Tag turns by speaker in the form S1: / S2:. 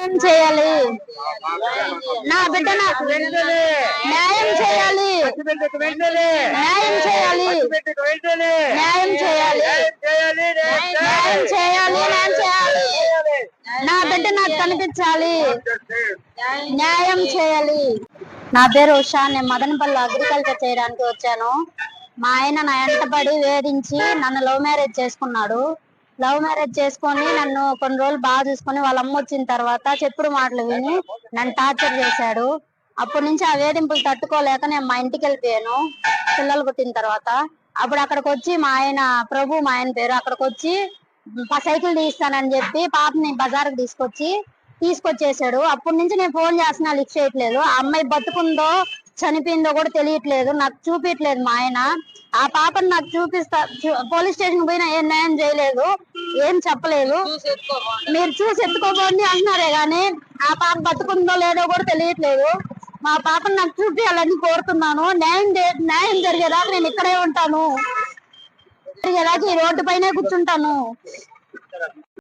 S1: ఏం చేయాలి. నా బిడ్డ నాకు న్యాయం చేయాలి. న్యాయం చేయాలి. న్యాయం చేయాలి. న్యాయం చేయాలి న్యాయం చేయాలి. నా బిడ్డ నాకు కనిపించాలి. న్యాయం చేయాలి. నా పేరు ఉషా. నేను మదనపల్లి అగ్రికల్చర్ చేయడానికి వచ్చాను. మా ఆయన నా వెంటబడి వేధించి నన్ను లవ్ మ్యారేజ్ చేసుకున్నాడు. లవ్ మ్యారేజ్ చేసుకొని నన్ను కొన్ని రోజులు బాగా చూసుకొని వాళ్ళ అమ్మ వచ్చిన తర్వాత చెప్పుడు మాటలు విని నన్ను టార్చర్ చేశాడు. అప్పటి నుంచి ఆ వేధింపులు తట్టుకోలేక నేను మా ఇంటికి వెళ్ళిపోయాను పిల్లలు పుట్టిన తర్వాత. అప్పుడు అక్కడికి వచ్చి మా ఆయన ప్రభు మా ఆయన పేరు అక్కడికి వచ్చి సైకిల్ తీస్తానని చెప్పి పాపని బజార్కి తీసుకొచ్చి తీసుకొచ్చేసాడు. అప్పటి నుంచి నేను ఫోన్ చేస్తున్నా లిఫ్ట్ చేయట్లేదు. ఆ అమ్మాయి బతుకుందో చనిపోయిందో కూడా తెలియట్లేదు. నాకు చూపించట్లేదు మా ఆయన. ఆ పాపని నాకు చూపిస్తా పోలీస్ స్టేషన్ పోయినా ఏం న్యాయం చేయలేదు ఏం చెప్పలేదు. మీరు చూసి ఎత్తుకోబోండి అంటున్నారే గాని ఆ పాప బతుకుందో లేదో కూడా తెలియట్లేదు. మా పాపని నాకు చూపించాలని కోరుతున్నాను. న్యాయం న్యాయం జరిగేదాకా నేను ఇక్కడే ఉంటాను. జరిగేదాకా ఈ రోడ్డు పైనే కూర్చుంటాను.